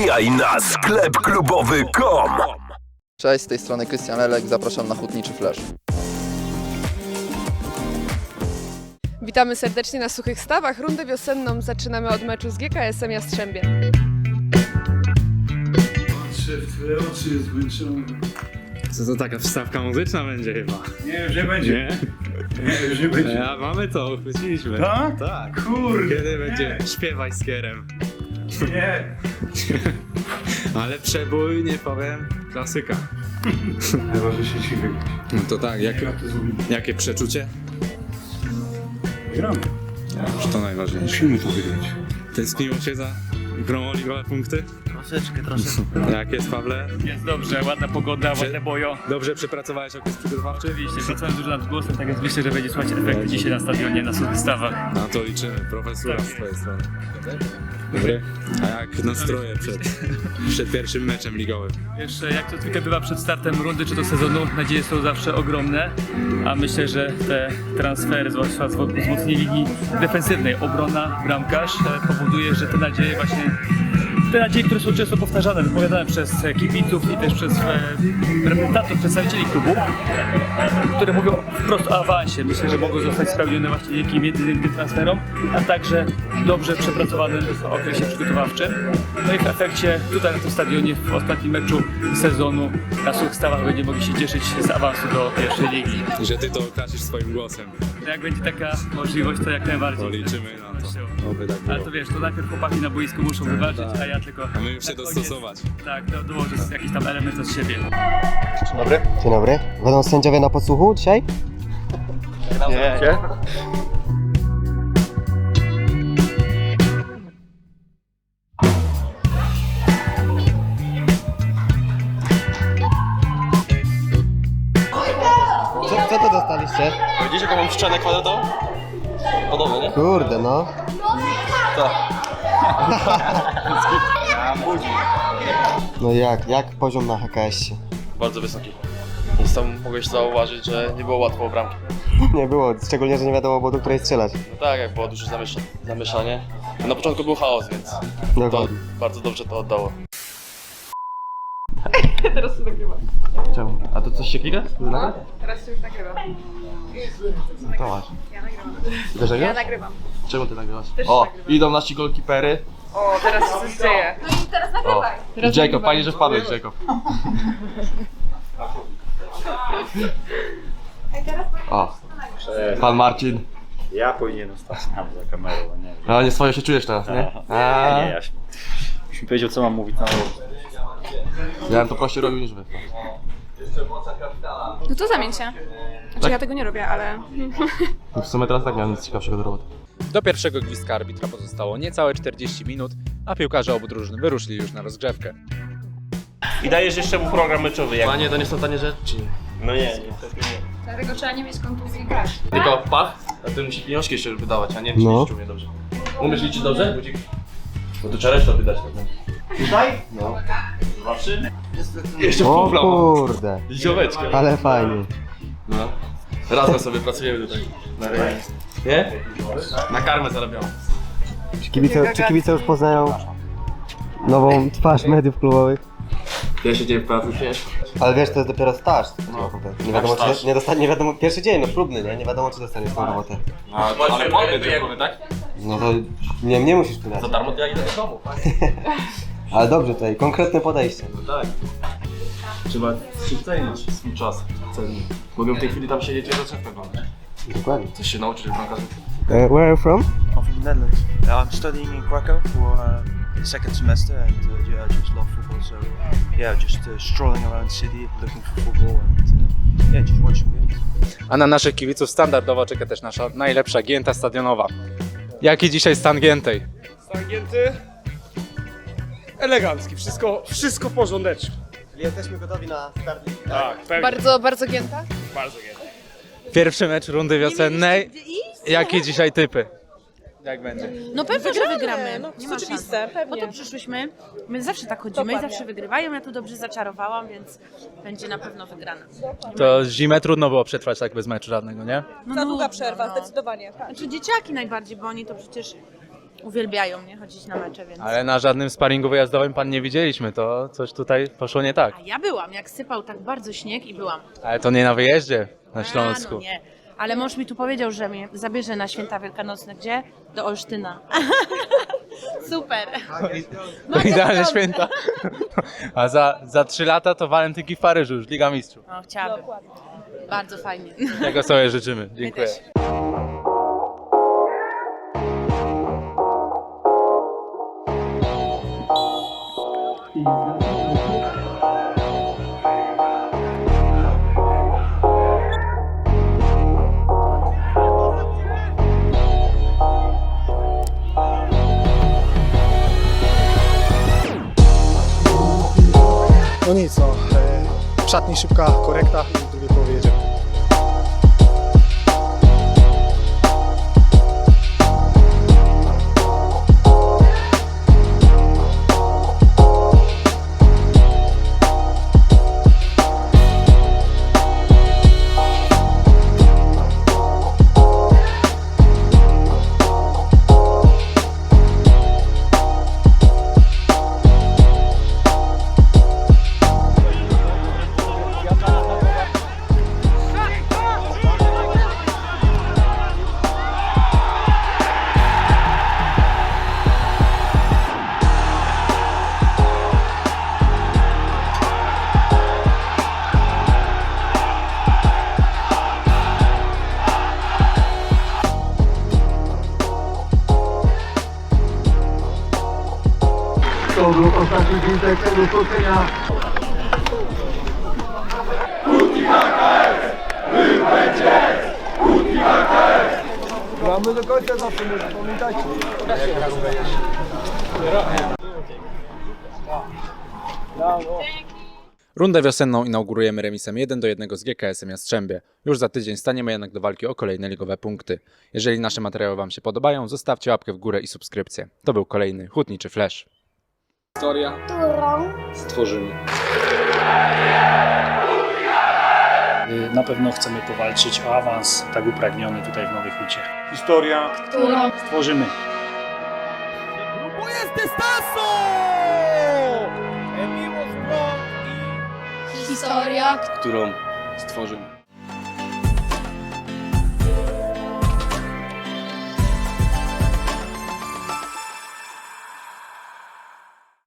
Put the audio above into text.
Wbijaj na sklep klubowy.com. Cześć, z tej strony Krystian Lelek, zapraszam na Hutniczy Flash. Witamy serdecznie na Suchych Stawach. Rundę wiosenną zaczynamy od meczu z GKS-em Jastrzębie. Patrzę w twoje oczy, jest zmęczony. Co to taka wstawka muzyczna będzie chyba? Nie, już nie będzie. Nie? Nie, już nie będzie. A mamy to, uchwyciliśmy. Tak? Tak. Kurde. Kiedy będzie śpiewaj z kierem. Nie. Ale przebój, nie powiem, klasyka. Najważniejsze ci wygrać. No to tak, jak, Ja to zrobimy. jakie przeczucie? Gramy. Już to najważniejsze. Musimy to wygrać. Tęskniło się za grą o ligowe punkty? Troszeczkę, troszeczkę. Jak jest, Pawle? Jest dobrze, ładna pogoda, ładne bojo. Dobrze przepracowałeś okres przygotowawczy? Oczywiście, pracowałem dużo nad głosem, tak więc myślę, że będzie słychać efekty dzisiaj na stadionie, na suchych stawach. Na to liczymy, profesura z twojej strony. Dobry. A jak nastroje przed, przed pierwszym meczem ligowym? Wiesz, jak to zwykle bywa przed startem rundy czy to sezonu, nadzieje są zawsze ogromne, a myślę, że te transfery, zwłaszcza z- wzmocnienie ligi defensywnej, obrona, bramkarz, e, powoduje, że te nadzieje właśnie te nadzieje, które są często powtarzane, wypowiadane przez e, kibiców i też przez e, reprezentantów, przedstawicieli klubu, które mówią wprost o awansie. Myślę, że mogą zostać spełnione właśnie dzięki między tym transferom, a także dobrze przepracowanym okresie przygotowawczym. No i w efekcie tutaj na tym stadionie w ostatnim meczu sezonu na Suchych Stawach będziemy mogli się cieszyć z awansu do pierwszej ligi. Że ty to okażesz swoim głosem. No Jak będzie taka możliwość, to jak najbardziej. To liczymy na to. Oby tak Ale to wiesz, to najpierw chłopaki na boisku muszą wywalczyć, a ja tylko... A my już się na koniec, dostosować. Tak, do, dołożę jakiś tam element od siebie. Dzień dobry. Będą sędziowie na podsłuchu dzisiaj? Nie. Co, co to dostaliście? Widzisz jaką mam ścianę kwadratową? Podobne, nie? Kurde, no. No jak, jak poziom na HKS-ie? Bardzo wysoki. Więc tam mogłeś zauważyć, że nie było łatwo o bramki. Nie było, szczególnie, że nie wiadomo było do której strzelać. No tak, jak było duże zamiesza- zamieszanie. Na początku był chaos, więc to Dokładnie. bardzo dobrze to oddało. Teraz się nagrywa. Czemu? A to coś się klika? Teraz się już nagrywa. To masz. Ja nagrywam. Ja nagrywam. Czemu ty nagrywasz? Też O, nagrywam. idą nasi golkipery. O, teraz się coś dzieje. O, Jacob, fajnie, że wpadłeś, Jacob. O, pan Marcin. Ja powinienem stać tam za kamerą, a nie. No nie swoje się czujesz teraz, nie? A, Nie, ja się. Już mi powiedział, co mam mówić na Ja bym to prościej robił niż wy. No to zamień się. Znaczy ja tego nie robię, ale... W sumie teraz tak miałem nic ciekawszego do roboty. Do pierwszego gwizdka arbitra pozostało niecałe 40 minut, a piłkarze obu drużyn wyruszyli już na rozgrzewkę. I dajesz jeszcze mu program meczowy, jak... Panie, to nie są tanie rzeczy. No nie, niestety nie. Dlatego trzeba nie mieć kontuzji i grać. Tylko pach, a ty musisz pieniążki jeszcze wydawać, a nie No. no. umie dobrze. Umiesz liczyć dobrze? Budzik? Bo tu trzeba resztę wydać potem. Tutaj? No. Zobaczy? Jeszcze w O pół kurde, Ziomeczkę. ale fajnie. No. Razem sobie pracujemy tutaj. Na. Nie? Na karmę zarabiamy. Czy kibice, czy kibice już poznają nową twarz mediów klubowych? Pierwszy dzień w pracy ciężko. Ale wiesz, to jest dopiero staż. Nie wiadomo, staż. czy nie dostanie, nie wiadomo, pierwszy dzień, no próbny, nie? Nie wiadomo, czy dostaniesz tą robotę. No, ale potem będzie próby, tak? No to nie, nie musisz pytać. Za darmo to ja idę do domu. Ale dobrze tutaj, konkretne podejście. No tak. Trzeba się cenić swój czas. Cenić. Mogę w tej chwili tam siedzieć i zaczepkę oglądać. Dokładnie. Coś się nauczyć jak bramkarzu. Uh, where are you from? I'm from the Netherlands. Uh, I'm studying in Krakow for uh, the second semester, and uh, yeah, I just love football. So yeah, just uh, strolling around the city, looking for football, and uh, yeah, just watching games. A na naszych kibiców standardowo czeka też nasza najlepsza gięta stadionowa. Jaki dzisiaj stan giętej? Stangięty. Elegancki, wszystko, wszystko porządeczne. Jesteśmy gotowi na start. Tak, pewnie. Bardzo, bardzo gięta. Bardzo nie. Pierwszy mecz rundy wiosennej. Jakie dzisiaj typy? Jak będzie? No pewnie, że wygramy. No, nie ma oczywiste. Po to przyszłyśmy. My zawsze tak chodzimy i zawsze wygrywają. Ja tu dobrze zaczarowałam, więc będzie na pewno wygrana. To zimę trudno było przetrwać tak bez meczu żadnego, nie? No, Za długa przerwa, zdecydowanie. Znaczy dzieciaki najbardziej, bo oni to przecież uwielbiają nie chodzić na mecze, więc... Ale na żadnym sparingu wyjazdowym pan nie widzieliśmy, to coś tutaj poszło nie tak. A ja byłam, jak sypał tak bardzo śnieg i byłam. Ale to nie na wyjeździe na A, Śląsku. no nie. Ale mąż mi tu powiedział, że mnie zabierze na święta wielkanocne. Gdzie? Do Olsztyna. Super. To idealne święta. A za, za trzy lata to walentynki w Paryżu, już Liga Mistrzów. No, chciałabym. Bardzo fajnie. Tego sobie życzymy. Dziękuję. też. No nic, no. e, W szatni szybka korekta To był ostatni dzień tego spotkania. Gramy do końca zawsze, pamiętajcie. Rundę wiosenną inaugurujemy remisem 1 do 1 z GKS-em Jastrzębie. Już za tydzień staniemy jednak do walki o kolejne ligowe punkty. Jeżeli nasze materiały Wam się podobają, zostawcie łapkę w górę i subskrypcję. To był kolejny Hutniczy Flash. Historia, którą stworzymy. Y, Na pewno chcemy powalczyć o awans tak upragniony tutaj w Nowej Hucie. Historia, Którą stworzymy. Którą stworzymy.